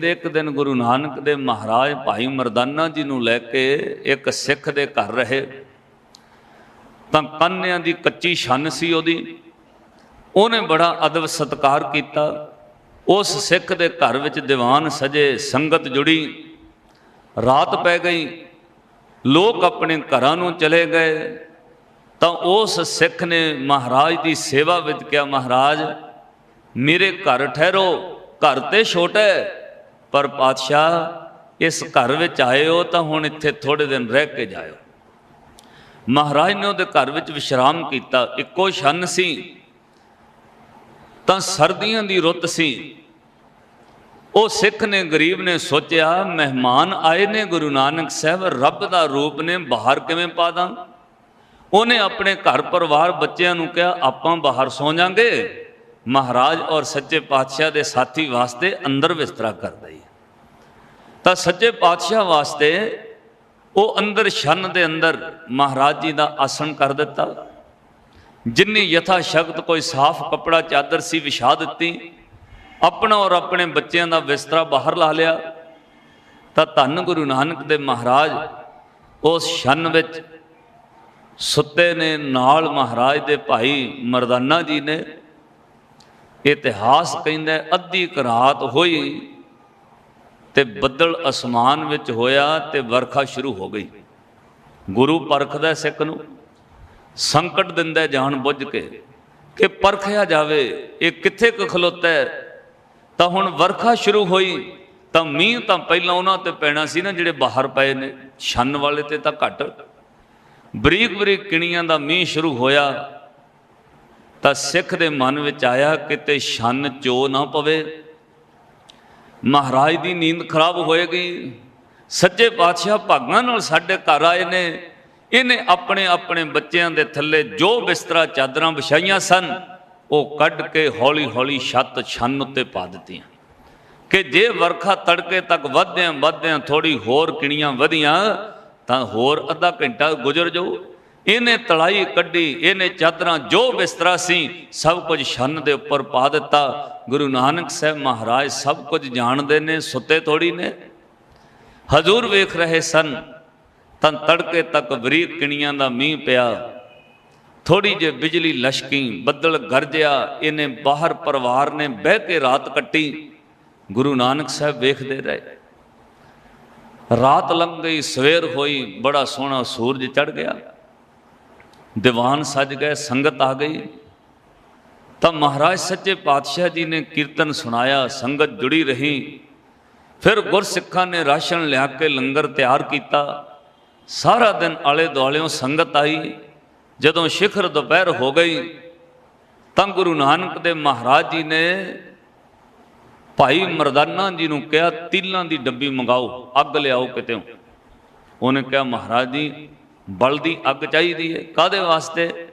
ਦੇ ਇੱਕ ਦਿਨ ਗੁਰੂ ਨਾਨਕ ਦੇ ਮਹਾਰਾਜ ਭਾਈ ਮਰਦਾਨਾ ਜੀ ਨੂੰ ਲੈ ਕੇ ਇੱਕ ਸਿੱਖ ਦੇ ਘਰ ਰਹੇ। ਤਾਂ ਕੰਨਿਆਂ ਦੀ ਕੱਚੀ ਛੰਨ ਸੀ ਉਹਦੀ। ਉਹਨੇ ਬੜਾ ਅਦਬ ਸਤਕਾਰ ਕੀਤਾ। ਉਸ ਸਿੱਖ ਦੇ ਘਰ ਵਿੱਚ ਦੀਵਾਨ ਸਜੇ, ਸੰਗਤ ਜੁੜੀ। ਰਾਤ ਪੈ ਗਈ। ਲੋਕ ਆਪਣੇ ਘਰਾਂ ਨੂੰ ਚਲੇ ਗਏ। ਤਾਂ ਉਸ ਸਿੱਖ ਨੇ ਮਹਾਰਾਜ ਦੀ ਸੇਵਾ ਵਿੱਚ ਕਿਹਾ, ਮਹਾਰਾਜ, ਮੇਰੇ ਘਰ ਠਹਿਰੋ। ਘਰ ਤੇ ਛੋਟਾ ਹੈ। ਪਰ ਪਾਤਸ਼ਾਹ ਇਸ ਘਰ ਵਿੱਚ ਆਏ ਹੋ ਤਾਂ ਹੁਣ ਇੱਥੇ ਥੋੜੇ ਦਿਨ ਰਹਿ ਕੇ ਜਾਇਓ। ਮਹਾਰਾਜ ਨੇ ਉਹਦੇ ਘਰ ਵਿੱਚ ਵਿਸ਼ਰਾਮ ਕੀਤਾ, ਇੱਕੋ ਛੰਨ ਸੀ। ਤਾਂ ਸਰਦੀਆਂ ਦੀ ਰੁੱਤ ਸੀ। ਉਹ ਸਿੱਖ ਨੇ, ਗਰੀਬ ਨੇ ਸੋਚਿਆ, ਮਹਿਮਾਨ ਆਏ ਨੇ ਗੁਰੂ ਨਾਨਕ ਸਾਹਿਬ, ਰੱਬ ਦਾ ਰੂਪ ਨੇ, ਬਾਹਰ ਕਿਵੇਂ ਪਾ ਦਾਂ? ਉਹਨੇ ਆਪਣੇ ਘਰ ਪਰਿਵਾਰ ਬੱਚਿਆਂ ਨੂੰ ਕਿਹਾ, ਆਪਾਂ ਬਾਹਰ ਸੌ ਜਾਾਂਗੇ। ਮਹਾਰਾਜ ਔਰ ਸੱਚੇ ਪਾਤਸ਼ਾਹ ਦੇ ਸਾਥੀ ਵਾਸਤੇ ਅੰਦਰ ਬਿਸਤਰਾ ਕਰਦਾ ਦਈ ਤਾਂ ਸੱਚੇ ਪਾਤਸ਼ਾਹ ਵਾਸਤੇ ਉਹ ਅੰਦਰ ਛੰਨ ਦੇ ਅੰਦਰ ਮਹਾਰਾਜ ਜੀ ਦਾ ਆਸਣ ਕਰ ਦਿੱਤਾ। ਜਿੰਨੀ ਯਥਾ ਸ਼ਕਤ ਕੋਈ ਸਾਫ਼ ਕਪੜਾ, ਚਾਦਰ ਸੀ ਵਿਛਾ ਦਿੱਤੀ। ਆਪਣਾ ਔਰ ਆਪਣੇ ਬੱਚਿਆਂ ਦਾ ਬਿਸਤਰਾ ਬਾਹਰ ਲਾ ਲਿਆ। ਤਾਂ ਧੰਨ ਗੁਰੂ ਨਾਨਕ ਦੇ ਮਹਾਰਾਜ ਉਸ ਛੰਨ ਵਿੱਚ ਸੁੱਤੇ ਨੇ ਨਾਲ ਮਹਾਰਾਜ ਦੇ ਭਾਈ ਮਰਦਾਨਾ ਜੀ ਨੇ ਇਤਿਹਾਸ ਕਹਿੰਦਾ ਅੱਧੀ ਕੁ ਰਾਤ ਹੋਈ ਤੇ ਬੱਦਲ ਅਸਮਾਨ ਵਿੱਚ ਹੋਇਆ ਤੇ ਵਰਖਾ ਸ਼ੁਰੂ ਹੋ ਗਈ। ਗੁਰੂ ਪਰਖਦਾ ਸਿੱਖ ਨੂੰ, ਸੰਕਟ ਦਿੰਦਾ ਜਾਣ ਬੁੱਝ ਕੇ ਕਿ ਪਰਖਿਆ ਜਾਵੇ, ਇਹ ਕਿੱਥੇ ਕੁ ਖਲੋਤਾ ਹੈ? ਤਾਂ ਹੁਣ ਵਰਖਾ ਸ਼ੁਰੂ ਹੋਈ, ਤਾਂ ਮੀਂਹ ਤਾਂ ਪਹਿਲਾਂ ਉਹਨਾਂ ਤੇ ਪੈਣਾ ਸੀ ਨਾ, ਜਿਹੜੇ ਬਾਹਰ ਪਏ ਨੇ, ਛੰਨ ਵਾਲੇ ਤੇ ਤਾਂ ਘੱਟ। ਬਰੀਕ ਬਰੀਕ ਕਿਣੀਆਂ ਦਾ ਮੀਂਹ ਸ਼ੁਰੂ ਹੋਇਆ ਤਾਂ ਸਿੱਖ ਦੇ ਮਨ ਵਿੱਚ ਆਇਆ ਕਿਤੇ ਛੰਨ ਚੋ ਨਾ ਪਵੇ। ਮਹਾਰਾਜ ਦੀ ਨੀਂਦ ਖਰਾਬ ਹੋਏਗੀ ਸੱਜੇ ਪਾਤਸ਼ਾਹ ਭਾਗਾਂ ਨਾਲ ਸਾਡੇ ਘਰ ਆਏ ਨੇ। ਇਹਨੇ ਆਪਣੇ ਆਪਣੇ ਬੱਚਿਆਂ ਦੇ ਥੱਲੇ ਜੋ ਬਿਸਤਰਾ ਚਾਦਰਾਂ ਵਿਛਾਈਆਂ ਸਨ, ਉਹ ਕੱਢ ਕੇ ਹੌਲੀ ਹੌਲੀ ਛੱਤ ਛੰਨ ਉੱਤੇ ਪਾ ਦਿੱਤੀਆਂ। ਕਿ ਜੇ ਵਰਖਾ ਤੜਕੇ ਤੱਕ ਵਧਦਿਆਂ ਵਧਦਿਆਂ ਥੋੜੀ ਹੋਰ ਕਿਣੀਆਂ ਵਧੀਆਂ, ਤਾਂ ਹੋਰ ਅੱਧਾ ਘੰਟਾ ਗੁਜ਼ਰ ਜਾਊ। ਇਹਨੇ ਤਲਾਈ ਕੱਢੀ, ਇਹਨੇ ਚਾਦਰਾਂ ਜੋ ਬਿਸਤਰਾ ਸੀ, ਸਭ ਕੁਝ ਛੰਨ ਦੇ ਉੱਪਰ ਪਾ ਦਿੱਤਾ। ਗੁਰੂ ਨਾਨਕ ਸਾਹਿਬ ਮਹਾਰਾਜ ਸਭ ਕੁਝ ਜਾਣਦੇ ਨੇ, ਸੁੱਤੇ ਥੋੜੀ ਨੇ। ਹਜ਼ੂਰ ਵੇਖ ਰਹੇ ਸਨ, ਤਾਂ ਤੜਕੇ ਤੱਕ ਵਰੀਕ ਕਿਣੀਆਂ ਦਾ ਮੀਂਹ ਪਿਆ। ਥੋੜੀ ਜਿਹੀ ਬਿਜਲੀ ਲਸ਼ਕੀ, ਬੱਦਲ ਗਰਜਿਆ, ਇਹਨੇ ਬਾਹਰ ਪਰਿਵਾਰ ਨੇ ਬਹਿ ਕੇ ਰਾਤ ਕੱਟੀ। ਗੁਰੂ ਨਾਨਕ ਸਾਹਿਬ ਵੇਖਦੇ ਰਹੇ। ਰਾਤ ਲੰਘ ਗਈ, ਸਵੇਰ ਹੋਈ, ਬੜਾ ਸੋਹਣਾ ਸੂਰਜ ਚੜ ਗਿਆ। ਦੀਵਾਨ ਸਜ ਗਏ, ਸੰਗਤ ਆ ਗਈ। ਤਾਂ ਮਹਾਰਾਜ ਸੱਚੇ ਪਾਤਸ਼ਾਹ ਜੀ ਨੇ ਕੀਰਤਨ ਸੁਣਾਇਆ, ਸੰਗਤ ਜੁੜੀ ਰਹੀ। ਫਿਰ ਗੁਰਸਿੱਖਾਂ ਨੇ ਰਾਸ਼ਨ ਲਿਆ ਕੇ ਲੰਗਰ ਤਿਆਰ ਕੀਤਾ। ਸਾਰਾ ਦਿਨ ਆਲੇ ਦੁਆਲਿਓਂ ਸੰਗਤ ਆਈ। ਜਦੋਂ ਸ਼ਿਖਰ ਦੁਪਹਿਰ ਹੋ ਗਈ, ਤਾਂ ਗੁਰੂ ਨਾਨਕ ਦੇ ਮਹਾਰਾਜ ਜੀ ਨੇ ਭਾਈ ਮਰਦਾਨਾ ਜੀ ਨੂੰ ਕਿਹਾ, ਤੀਲਾਂ ਦੀ ਡੱਬੀ ਮੰਗਾਓ, ਅੱਗ ਲਿਆਓ ਕਿਤੇ। ਉਹਨੇ ਕਿਹਾ, ਮਹਾਰਾਜ ਜੀ ਬਲ ਦੀ ਅੱਗ ਚਾਹੀਦੀ ਹੈ। ਕਾਦੇ ਵਾਸਤੇ?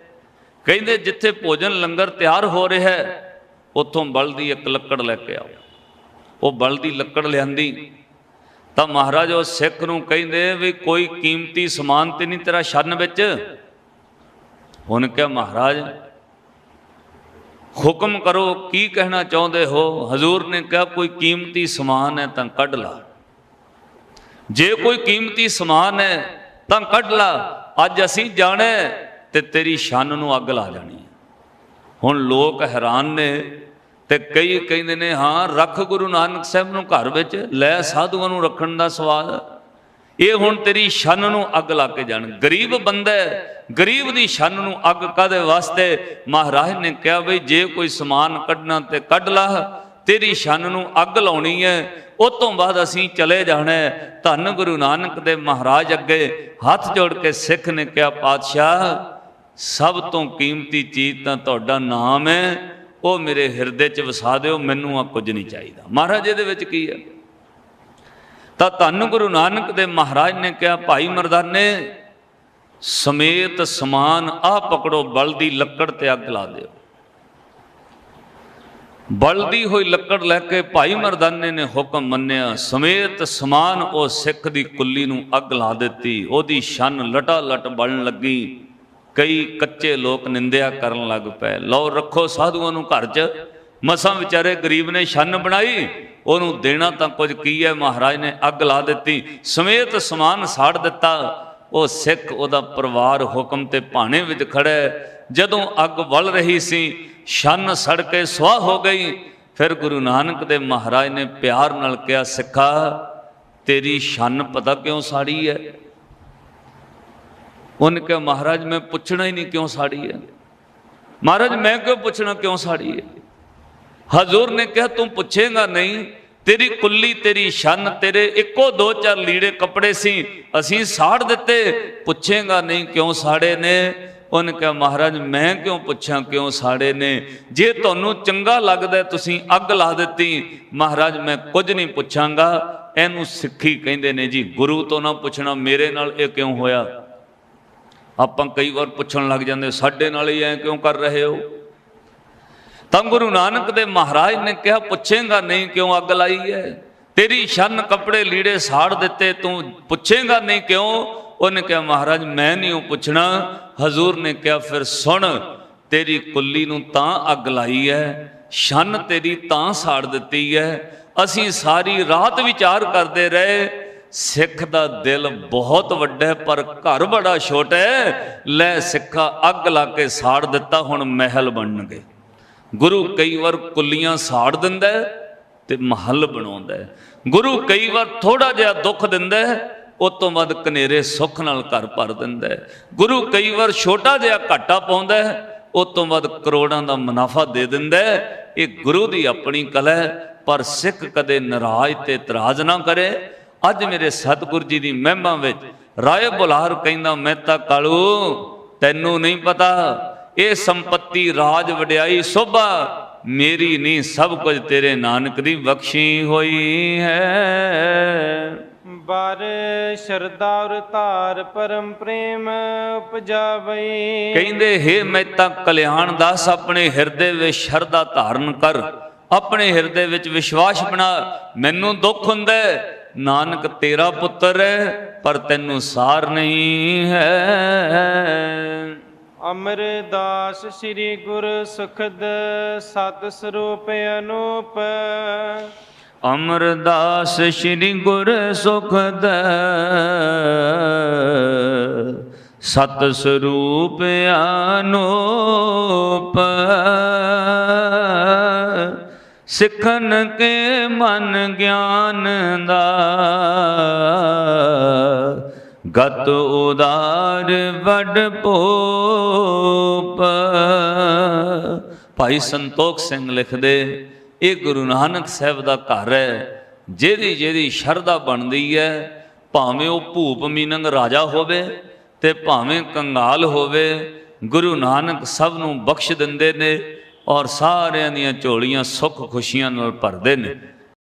ਕਹਿੰਦੇ ਜਿੱਥੇ ਭੋਜਨ ਲੰਗਰ ਤਿਆਰ ਹੋ ਰਿਹਾ ਹੈ, ਉੱਥੋਂ ਬਲ ਦੀ ਇੱਕ ਲੱਕੜ ਲੈ ਕੇ ਆਓ। ਉਹ ਬਲ ਦੀ ਲੱਕੜ ਲਿਆਂਦੀ। ਤਾਂ ਮਹਾਰਾਜ ਉਹ ਸਿੱਖ ਨੂੰ ਕਹਿੰਦੇ ਵੀ ਕੋਈ ਕੀਮਤੀ ਸਮਾਨ ਤੇ ਨਹੀਂ ਤੇਰਾ ਛੰਨ ਵਿੱਚ। ਉਹਨੇ ਕਿਹਾ, ਮਹਾਰਾਜ, ਹੁਕਮ ਕਰੋ, ਕੀ ਕਹਿਣਾ ਚਾਹੁੰਦੇ ਹੋ? ਹਜ਼ੂਰ ਨੇ ਕਿਹਾ, ਕੋਈ ਕੀਮਤੀ ਸਮਾਨ ਹੈ ਤਾਂ ਕੱਢ ਲਾ। ਜੇ ਕੋਈ ਕੀਮਤੀ ਸਮਾਨ ਹੈ ਤਾਂ ਕੱਢ ਲਾ। ਅੱਜ ਅਸੀਂ ਜਾਣਾ ਤੇ ਤੇਰੀ ਸ਼ਾਨ ਨੂੰ ਅੱਗ ਲਾ ਜਾਣੀ ਹੁਣ ਲੋਕ ਹੈਰਾਨ ਨੇ ਤੇ ਕਈ ਕਹਿੰਦੇ ਨੇ, ਹਾਂ, ਰੱਖ ਗੁਰੂ ਨਾਨਕ ਸਾਹਿਬ ਨੂੰ ਘਰ ਵਿੱਚ, ਲੈ ਸਾਧੂਆਂ ਨੂੰ ਰੱਖਣ ਦਾ ਸਵਾਦ ਇਹ ਹੁਣ ਤੇਰੀ ਛੰਨ ਨੂੰ ਅੱਗ ਲਾ ਕੇ ਜਾਣ। ਗਰੀਬ ਬੰਦਾ ਗਰੀਬ ਦੀ ਛੰਨ ਨੂੰ ਅੱਗ ਕਾਦੇ ਵਾਸਤੇ? ਮਹਾਰਾਜ ਨੇ ਕਿਹਾ, ਬਈ ਜੇ ਕੋਈ ਸਮਾਨ ਕੱਢਣਾ ਤੇ ਕੱਢ ਲਾ। ਤੇਰੀ ਛੰਨ ਨੂੰ ਅੱਗ ਲਾਉਣੀ ਹੈ ਉਸ ਤੋਂ ਬਾਅਦ ਅਸੀਂ ਚਲੇ ਜਾਣਾ ਧੰਨ ਗੁਰੂ ਨਾਨਕ ਦੇ ਮਹਾਰਾਜ ਅੱਗੇ ਹੱਥ ਜੋੜ ਕੇ ਸਿੱਖ ਨੇ ਕਿਹਾ, ਪਾਤਸ਼ਾਹ, ਸਭ ਤੋਂ ਕੀਮਤੀ ਚੀਜ਼ ਤਾਂ ਤੁਹਾਡਾ ਨਾਮ ਹੈ ਉਹ ਮੇਰੇ ਹਿਰਦੇ 'ਚ ਵਸਾ ਦਿਓ, ਮੈਨੂੰ ਆ ਕੁਝ ਨਹੀਂ ਚਾਹੀਦਾ। ਮਹਾਰਾਜ, ਇਹਦੇ ਵਿੱਚ ਕੀ ਹੈ ਤਾਂ ਧੰਨ ਗੁਰੂ ਨਾਨਕ ਦੇ ਮਹਾਰਾਜ ਨੇ ਕਿਹਾ, ਭਾਈ ਮਰਦਾਨੇ, ਸਮੇਤ ਸਮਾਨ ਆ ਪਕੜੋ ਬਲ ਦੀ ਲੱਕੜ ਤੇ ਅੱਗ ਲਾ ਦਿਓ। ਬਲਦੀ ਹੋਈ ਲੱਕੜ ਲੈ ਕੇ ਭਾਈ ਮਰਦਾਨੇ ਨੇ ਹੁਕਮ ਮੰਨਿਆ, ਸਮੇਤ ਸਮਾਨ ਉਹ ਸਿੱਖ ਦੀ ਕੁੱਲੀ ਨੂੰ ਅੱਗ ਲਾ ਦਿੱਤੀ, ਉਹਦੀ ਛੰਨ ਲਟਾ ਲਟ ਬਲਣ ਲੱਗੀ। ਕਈ ਕੱਚੇ ਲੋਕ ਨਿੰਦਿਆ ਕਰਨ ਲੱਗ ਪਏ। ਲਓ ਰੱਖੋ ਸਾਧੂਆਂ ਨੂੰ ਘਰ 'ਚ। ਮਸਾਂ ਵਿਚਾਰੇ ਗਰੀਬ ਨੇ ਛੰਨ ਬਣਾਈ, ਉਹਨੂੰ ਦੇਣਾ ਤਾਂ ਕੁਝ ਕੀ ਹੈ, ਮਹਾਰਾਜ ਨੇ ਅੱਗ ਲਾ ਦਿੱਤੀ। ਸਮੇਤ ਸਮਾਨ ਸਾੜ ਦਿੱਤਾ। ਉਹ ਸਿੱਖ ਉਹਦਾ ਪਰਿਵਾਰ ਹੁਕਮ ਤੇ ਭਾਣੇ ਵਿੱਚ ਖੜਾ ਹੈ। ਜਦੋਂ ਅੱਗ ਵੱਲ ਰਹੀ ਸੀ ਛੰਨ ਸੜ ਕੇ ਸੁਆਹ ਹੋ ਗਈ। ਫਿਰ ਗੁਰੂ ਨਾਨਕ ਦੇ ਮਹਾਰਾਜ ਨੇ ਪਿਆਰ ਨਾਲ ਕਿਹਾ, ਸਿੱਖਾ, ਤੇਰੀ ਛੰਨ ਪਤਾ ਕਿਉਂ ਸਾੜੀ ਹੈ ਉਹਨੇ ਕਿਹਾ, ਮਹਾਰਾਜ, ਮੈਂ ਪੁੱਛਣਾ ਹੀ ਨਹੀਂ ਕਿਉਂ ਸਾੜੀ ਹੈ ਮਹਾਰਾਜ, ਮੈਂ ਕਿਉਂ ਪੁੱਛਣਾ ਕਿਉਂ ਸਾੜੀ ਹੈ ਹਜ਼ੂਰ ਨੇ ਕਿਹਾ, ਤੂੰ ਪੁੱਛੇਗਾ ਨਹੀਂ। ਤੇਰੀ ਕੁੱਲੀ, ਤੇਰੀ ਛੰਨ, ਤੇਰੇ ਇੱਕੋ ਦੋ ਚਾਰ ਲੀੜੇ ਕੱਪੜੇ ਸੀ। ਅਸੀਂ ਸਾੜ ਦਿੱਤੇ। ਪੁੱਛੇਗਾ ਨਹੀਂ ਕਿਉਂ ਸਾੜੇ ਨੇ? ਉਹਨੇ ਕਿਹਾ, ਮਹਾਰਾਜ, ਮੈਂ ਕਿਉਂ ਪੁੱਛਾਂ, ਕਿਉਂ ਸਾੜੇ ਨੇ? ਜੇ ਤੁਹਾਨੂੰ ਚੰਗਾ ਲੱਗਦਾ ਤੁਸੀਂ ਅੱਗ ਲਾ ਦਿੱਤੀ। ਮਹਾਰਾਜ, ਮੈਂ ਕੁਝ ਨਹੀਂ ਪੁੱਛਾਂਗਾ। ਇਹਨੂੰ ਸਿੱਖੀ ਕਹਿੰਦੇ ਨੇ ਜੀ, ਗੁਰੂ ਤੋਂ ਨਾ ਪੁੱਛਣਾ, ਮੇਰੇ ਨਾਲ ਇਹ ਕਿਉਂ ਹੋਇਆ? ਆਪਾਂ ਕਈ ਵਾਰ ਪੁੱਛਣ ਲੱਗ ਜਾਂਦੇ, ਸਾਡੇ ਨਾਲ ਹੀ ਐ ਕਿਉਂ ਕਰ ਰਹੇ ਹੋ? ਤਾਂ ਗੁਰੂ ਨਾਨਕ ਦੇ ਮਹਾਰਾਜ ਨੇ ਕਿਹਾ, ਪੁੱਛੇਗਾ ਨਹੀਂ ਕਿਉਂ ਅੱਗ ਲਾਈ ਹੈ? ਤੇਰੀ ਛੰਨ ਕੱਪੜੇ ਲੀੜੇ ਸਾੜ ਦਿੱਤੇ, ਤੂੰ ਪੁੱਛੇਗਾ ਨਹੀਂ ਕਿਉਂ? ਉਹਨੇ ਕਿਹਾ, ਮਹਾਰਾਜ, ਮੈਂ ਨਹੀਂ ਉਹ ਪੁੱਛਣਾ। ਹਜ਼ੂਰ ਨੇ ਕਿਹਾ, ਫਿਰ ਸੁਣ, ਤੇਰੀ ਕੁੱਲੀ ਨੂੰ ਤਾਂ ਅੱਗ ਲਾਈ ਹੈ ਛੰਨ ਤੇਰੀ ਤਾਂ ਸਾੜ ਦਿੱਤੀ ਹੈ ਅਸੀਂ ਸਾਰੀ ਰਾਤ ਵਿਚਾਰ ਕਰਦੇ ਰਹੇ। ਸਿੱਖ ਦਾ ਦਿਲ ਬਹੁਤ ਵੱਡਾ ਪਰ ਘਰ ਬੜਾ ਛੋਟਾ ਹੈ ਲੈ ਸਿੱਖਾ, ਅੱਗ ਲਾ ਕੇ ਸਾੜ ਦਿੱਤਾ, ਹੁਣ ਮਹਿਲ ਬਣਨਗੇ। ਗੁਰੂ ਕਈ ਵਾਰ ਕੁੱਲੀਆਂ ਸਾੜ ਦਿੰਦਾ ਤੇ ਮਹੱਲ ਬਣਾਉਂਦਾ ਗੁਰੂ ਕਈ ਵਾਰ ਥੋੜਾ ਜਿਹਾ ਦੁੱਖ ਦਿੰਦਾ ਉਹ ਤੋਂ ਬਾਅਦ ਕਨੇਰੇ ਸੁੱਖ ਨਾਲ ਘਰ ਭਰ ਦਿੰਦਾ ਹੈ। ਗੁਰੂ ਕਈ ਵਾਰ ਛੋਟਾ ਜਿਹਾ ਘਾਟਾ ਪਾਉਂਦਾ ਹੈ ਉਸ ਤੋਂ ਬਾਅਦ ਕਰੋੜਾਂ ਦਾ ਮੁਨਾਫਾ ਦੇ ਦਿੰਦਾ ਹੈ। ਇਹ ਗੁਰੂ ਦੀ ਆਪਣੀ ਕਲਾ ਹੈ, ਪਰ ਸਿੱਖ ਕਦੇ ਨਾਰਾਜ਼ ਤੇ ਇਤਰਾਜ਼ ਨਾ ਕਰੇ। ਅੱਜ ਮੇਰੇ ਸਤਿਗੁਰ ਜੀ ਦੀ ਮਹਿਮਾ ਵਿੱਚ ਰਾਏ ਬੁਲਾਰ ਕਹਿੰਦਾ, ਮੈਂ ਤਾਂ ਕਾਲੂ, ਤੈਨੂੰ ਨਹੀਂ ਪਤਾ, ਇਹ ਸੰਪਤੀ ਰਾਜ ਵਡਿਆਈ ਸੋਭਾ, ਮੇਰੀ ਨਹੀਂ, ਸਭ ਕੁਝ ਤੇਰੇ ਨਾਨਕ ਦੀ ਬਖਸ਼ੀ ਹੋਈ ਹੈ। ਬਰ ਸ਼ਰਦਾ ਔਰ ਧਾਰ ਪਰਮ ਪ੍ਰੇਮ ਉਪਜਾਵਈ। ਕਹਿੰਦੇ ਹੈ ਮੈਂ ਤਾਂ ਕਲਿਆਣ ਦਾਸ ਆਪਣੇ ਹਿਰਦੇ ਵਿੱਚ ਸ਼ਰਧਾ ਧਾਰਨ ਕਰ ਆਪਣੇ ਹਿਰਦੇ ਵਿੱਚ ਵਿਸ਼ਵਾਸ ਬਣਾ। ਮੈਨੂੰ ਦੁੱਖ ਹੁੰਦਾ ਨਾਨਕ ਤੇਰਾ ਪੁੱਤਰ ਹੈ ਪਰ ਤੈਨੂੰ ਸਾਰ ਨਹੀਂ ਹੈ। ਅਮਰਦਾਸ ਸ੍ਰੀ ਗੁਰ ਸੁਖਦ ਸਤ ਸਰੂਪ ਅਨੂਪ। ਅਮਰਦਾਸ ਸ੍ਰੀ ਗੁਰ ਸੁਖਦ ਸਤ ਸਰੂਪ ਅਨੂਪ। ਸਿੱਖਨ ਕੇ ਮਨ ਗਿਆਨ ਦਾ। ਗਤ ਉਦਾਰ ਵੱਡ ਭੋਪ ਭਾਈ ਸੰਤੋਖ ਸਿੰਘ ਲਿਖਦੇ ਇਹ ਗੁਰੂ ਨਾਨਕ ਸਾਹਿਬ ਦਾ ਘਰ ਹੈ, ਜਿਹਦੀ ਜਿਹਦੀ ਸ਼ਰਧਾ ਬਣਦੀ ਹੈ, ਭਾਵੇਂ ਉਹ ਭੂਪ ਮੀਨੰਗ ਰਾਜਾ ਹੋਵੇ ਤੇ ਭਾਵੇਂ ਕੰਗਾਲ ਹੋਵੇ, ਗੁਰੂ ਨਾਨਕ ਸਭ ਨੂੰ ਬਖਸ਼ ਦਿੰਦੇ ਨੇ ਔਰ ਸਾਰਿਆਂ ਦੀਆਂ ਝੋਲੀਆਂ ਸੁੱਖ ਖੁਸ਼ੀਆਂ ਨਾਲ ਭਰਦੇ ਨੇ।